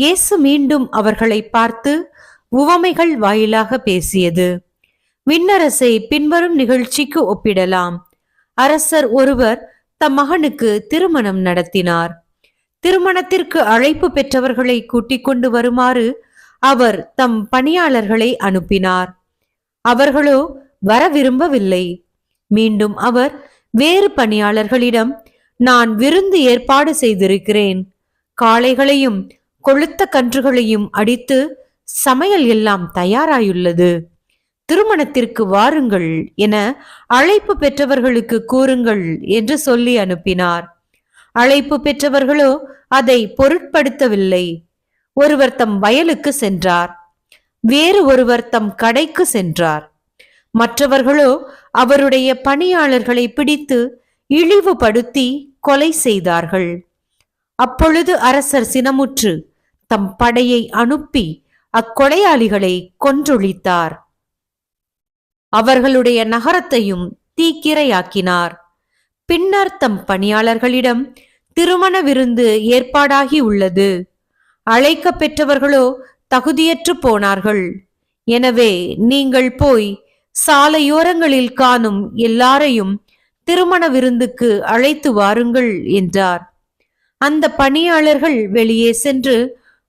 இயேசு மீண்டும் அவர்களை பார்த்து உவமைகள் வாயிலாக பேசியது. விண்ணரசை பின்வரும் நிகழ்ச்சிக்கு ஒப்பிடலாம். அரசர் ஒருவர் தம் மகனுக்கு திருமணம் நடத்தினார். திருமணத்திற்கு அழைப்பு பெற்றவர்களை கூட்டிக் கொண்டு வருமாறு அவர் தம் பணியாளர்களை அனுப்பினார். அவர்களோ வர விரும்பவில்லை. மீண்டும் அவர் வேறு பணியாளர்களிடம் நான் விருந்து ஏற்பாடு செய்திருக்கிறேன். காளைகளையும் கொளுத்த கன்றுகளையும் அடித்து சமையல் எல்லாம் தயாராயுள்ளது. திருமணத்திற்கு வாருங்கள் என அழைப்பு பெற்றவர்களுக்கு கூறுங்கள் என்று சொல்லி அனுப்பினார். அழைப்பு பெற்றவர்களோ அதை பொருட்படுத்தவில்லை. ஒருவர் தம் வயலுக்கு சென்றார். வேறு ஒருவர் தம் கடைக்கு சென்றார். மற்றவர்களோ அவருடைய பணியாளர்களை பிடித்து இழிவுபடுத்தி கொலை செய்தார்கள். அப்பொழுது அரசர் சினமுற்று தம் படையை அனுப்பி அக்கொலையாளிகளை கொன்றொழித்தார். அவர்களுடைய நகரத்தையும் தீக்கிரையாக்கினார். பின்னர் தம் பணியாளர்களிடம் திருமண விருந்து ஏற்பாடாகி உள்ளது. அழைக்க பெற்றவர்களோ தகுதியற்று போனார்கள். எனவே நீங்கள் போய் சாலையோரங்களில் காணும் எல்லாரையும் திருமண விருந்துக்கு அழைத்து வாருங்கள் என்றார். அந்த பணியாளர்கள் வெளியே சென்று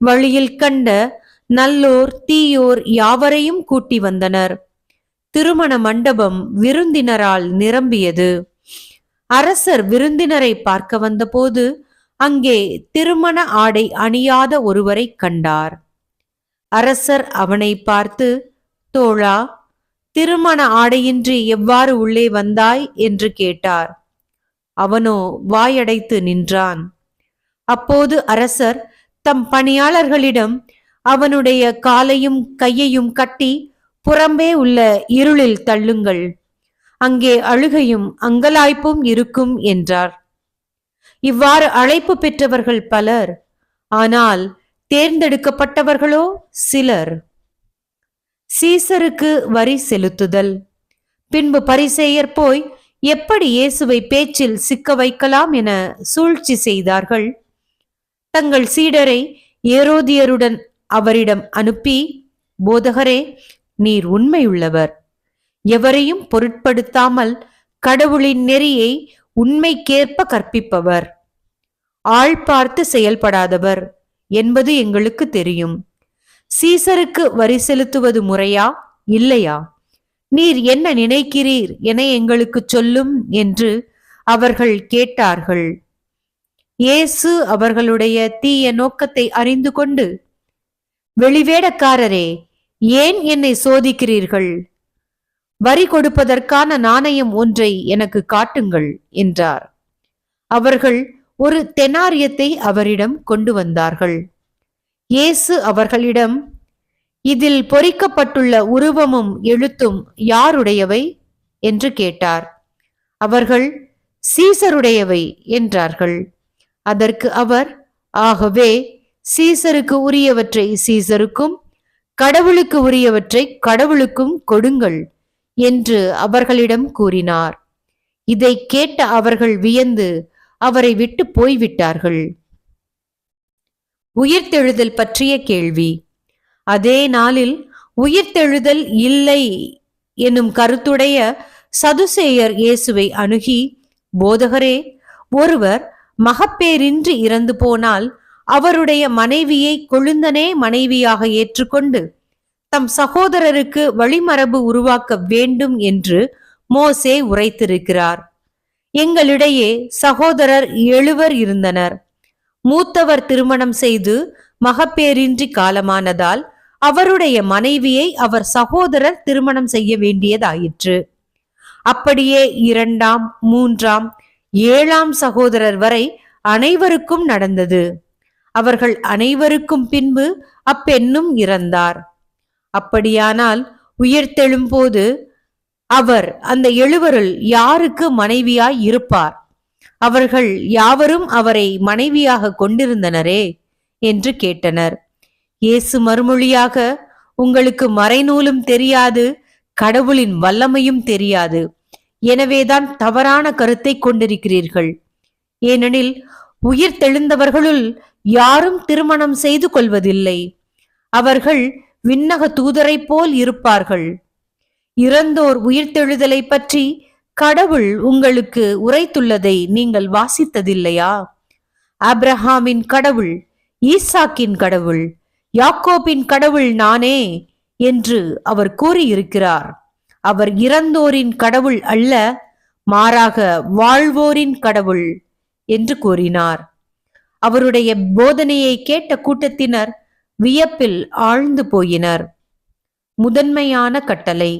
வழியில் கண்ட நல்லோர் தீயோர் யாவரையும் கூட்டி வந்தனர். திருமண மண்டபம் விருந்தினரால் நிரம்பியது. அரசர் விருந்தினரை பார்க்க வந்தபோது அங்கே திருமண ஆடை அணியாத ஒருவரை கண்டார். அரசர் அவனை பார்த்து தோழா திருமண ஆடையின்றி எவ்வாறு உள்ளே வந்தாய்? என்று கேட்டார். அவனோ வாயடைத்து நின்றான். அப்போது அரசர் தம் பணியாளர்களிடம் அவனுடைய காலையும் கையையும் கட்டி புறம்பே உள்ள இருளில் தள்ளுங்கள். அங்கே அழுகையும் அங்கலாய்ப்பும் இருக்கும் என்றார். இவ்வாறு அழைப்பு பெற்றவர்கள் பலர் ஆனால் தேர்ந்தெடுக்கப்பட்டவர்களோ சிலர். சீசருக்கு வரி செலுத்துதல். பின்பு பரிசேயர் போய் எப்படி இயேசுவை பேச்சில் சிக்க வைக்கலாம் என சூழ்ச்சி செய்தார்கள். தங்கள் சீடரை ஏரோதியருடன் அவரிடம் அனுப்பி போதகரே நீர் உண்மையுள்ளவர். எவரையும் பொருட்படுத்தாமல் கடவுளின் நெறியை உண்மைக்கேற்ப கற்பிப்பவர். ஆள் பார்த்து செயல்படாதவர் என்பது எங்களுக்கு தெரியும். சீசருக்கு வரி செலுத்துவது முறையா இல்லையா? நீர் என்ன நினைக்கிறீர் என எங்களுக்கு சொல்லும் என்று அவர்கள் கேட்டார்கள். இயேசு அவர்களுடைய தீய நோக்கத்தை அறிந்து கொண்டு வெளிவேடக்காரரே ஏன் என்னை சோதிக்கிறீர்கள்? வரி கொடுப்பதற்கான நாணயம் ஒன்றை எனக்கு காட்டுங்கள் என்றார். அவர்கள் ஒரு தெனாரியத்தை அவரிடம் கொண்டு வந்தார்கள். இயேசு அவர்களிடம் இதில் பொறிக்கப்பட்டுள்ள உருவமும் எழுத்தும் யாருடையவை? என்று கேட்டார். அவர்கள் சீசருடையவை என்றார்கள். அதற்கு அவர் ஆகவே சீசருக்கு உரியவற்றை சீசருக்கும் கடவுளுக்கு உரியவற்றை கடவுளுக்கும் கொடுங்கள் என்று அவர்களிடம் கூறினார். இதை கேட்ட அவர்கள் வியந்து அவரை விட்டு போய்விட்டார்கள். உயிர்த்தெழுதல் பற்றிய கேள்வி. அதே நாளில் உயிர்த்தெழுதல் இல்லை எனும் கருத்துடைய சதுசேயர் இயேசுவை அணுகி போதகரே ஒருவர் மகப்பேரின்றி இறந்து போனால் அவருடைய மனைவியை கொழுந்தனே மனைவியாக ஏற்றுக்கொண்டு தம் சகோதரருக்கு வழிமரபு உருவாக்க வேண்டும் என்று மோசே உரைத்திருக்கிறார். எங்களிடையே சகோதரர் எழுவர் இருந்தனர். மூத்தவர் திருமணம் செய்து மகப்பேரின்றி காலமானதால் அவருடைய மனைவியை அவர் சகோதரர் திருமணம் செய்ய வேண்டியதாயிற்று. அப்படியே இரண்டாம் மூன்றாம் ஏழாம் சகோதரர் வரை அனைவருக்கும் நடந்தது. அவர்கள் அனைவருக்கும் பின்பு அப்பெண்ணும் இறந்தார். அப்படியானால் உயிர்த்தெழும்போது அவர் அந்த எழுவருள் யாருக்கு மனைவியாய் இருப்பார்? அவர்கள் யாவரும் அவரை மனைவியாக கொண்டிருந்தனரே என்று கேட்டனர். இயேசு மறுமொழியாக உங்களுக்கு மறைநூலும் தெரியாது கடவுளின் வல்லமையும் தெரியாது. எனவேதான் தவறான கருத்தை கொண்டிருக்கிறீர்கள். ஏனெனில் உயிர் தெளிந்தவர்களுள் யாரும் திருமணம் செய்து கொள்வதில்லை. அவர்கள் விண்ணக தூதரைப் போல் இருப்பார்கள். இறந்தோர் உயிர்த்தெழுதலை பற்றி கடவுள் உங்களுக்கு உரைத்துள்ளதை நீங்கள் வாசித்ததில்லையா? அப்ரஹாமின் கடவுள் ஈசாக்கின் கடவுள் யாக்கோபின் கடவுள் நானே என்று அவர் கூறியிருக்கிறார். அவர் இறந்தோரின் கடவுள் அல்ல மாறாக வாழ்வோரின் கடவுள் என்று கூறினார். அவருடைய போதனையை கேட்ட கூட்டத்தினர் வியப்பில் ஆழ்ந்து போயினர். முதன்மையான கட்டளை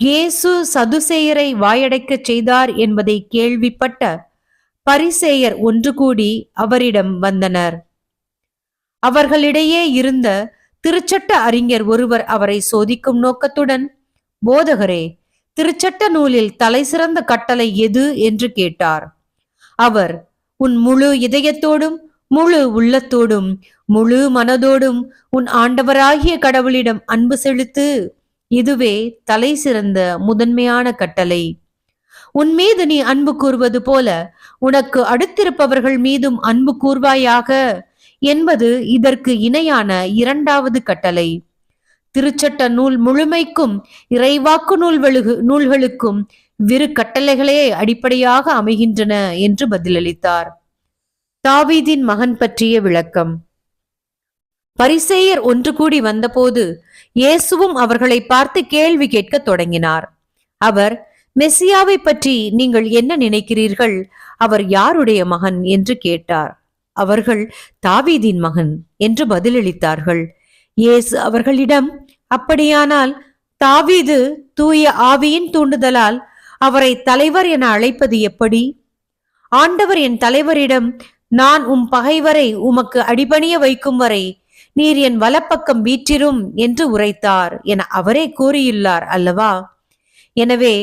இயேசு சதுசேயரை வாயடைக்கச் செய்தார் என்பதை கேள்விப்பட்ட பரிசேயர் ஒன்று கூடி அவரிடம் வந்தனர். அவர்களிடையே இருந்த திருச்சட்ட அறிஞர் ஒருவர் அவரை சோதிக்கும் நோக்கத்துடன் போதகரே திருச்சட்ட நூலில் தலை சிறந்த கட்டளை எது என்று கேட்டார். அவர் உன் முழு இதயத்தோடும் முழு உள்ளத்தோடும் முழு மனதோடும் உன் ஆண்டவராகிய கடவுளிடம் அன்பு செலுத்து. இதுவே தலை சிறந்த முதன்மையான கட்டளை. உன் மீது நீ அன்பு கூறுவது போல உனக்கு அடுத்திருப்பவர்கள் மீதும் அன்பு கூர்வாயாக என்பது இதற்கு இணையான இரண்டாவது கட்டளை. திருச்சட்ட நூல் முழுமைக்கும் இறைவாக்கு நூல் நூல்களுக்கும் விரு கட்டளைகளே அடிப்படையாக அமைகின்றன என்று பதிலளித்தார். தாவீதின் மகன் பற்றிய விளக்கம். பரிசேயர் ஒன்று கூடி வந்தபோது இயேசுவும் அவர்களை பார்த்து கேள்வி கேட்கத் தொடங்கினார். அவர் மெஸ்ஸியாவை பற்றி நீங்கள் என்ன நினைக்கிறீர்கள்? அவர் யாருடைய மகன்? என்று கேட்டார். அவர்கள் தாவீதின் மகன் என்று பதிலளித்தார்கள். இயேசு அவர்களிடம் அப்படியானால் தாவீது தூய ஆவியின் தூண்டுதலால் அவரை தலைவர் என அழைப்பது எப்படி? ஆண்டவர் என் தலைவரிடம் நான் உம் பகைவரை உமக்கு அடிபணிய வைக்கும் வரை நீர் என் வலப்பக்கம் வீற்றிரும் என்று உரைத்தார் என அவரே கூறியுள்ளார் அல்லவா? எனவே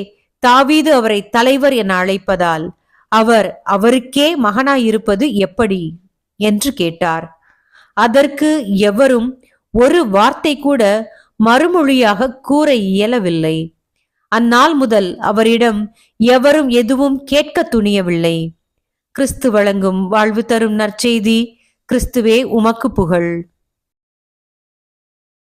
தாவீது அவரை தலைவர் என அழைப்பதால் அவர் அவருக்கே மகனாயிருப்பது எப்படி? என்று கேட்டார். அதற்கு எவரும் ஒரு வார்த்தை கூட மறுமொழியாக கூற இயலவில்லை. அந்நாள் முதல் அவரிடம் எவரும் எதுவும் கேட்க துணியவில்லை. கிறிஸ்து வழங்கும் வாழ்வு தரும் நற்செய்தி கிறிஸ்துவே உமக்கு புகழ்.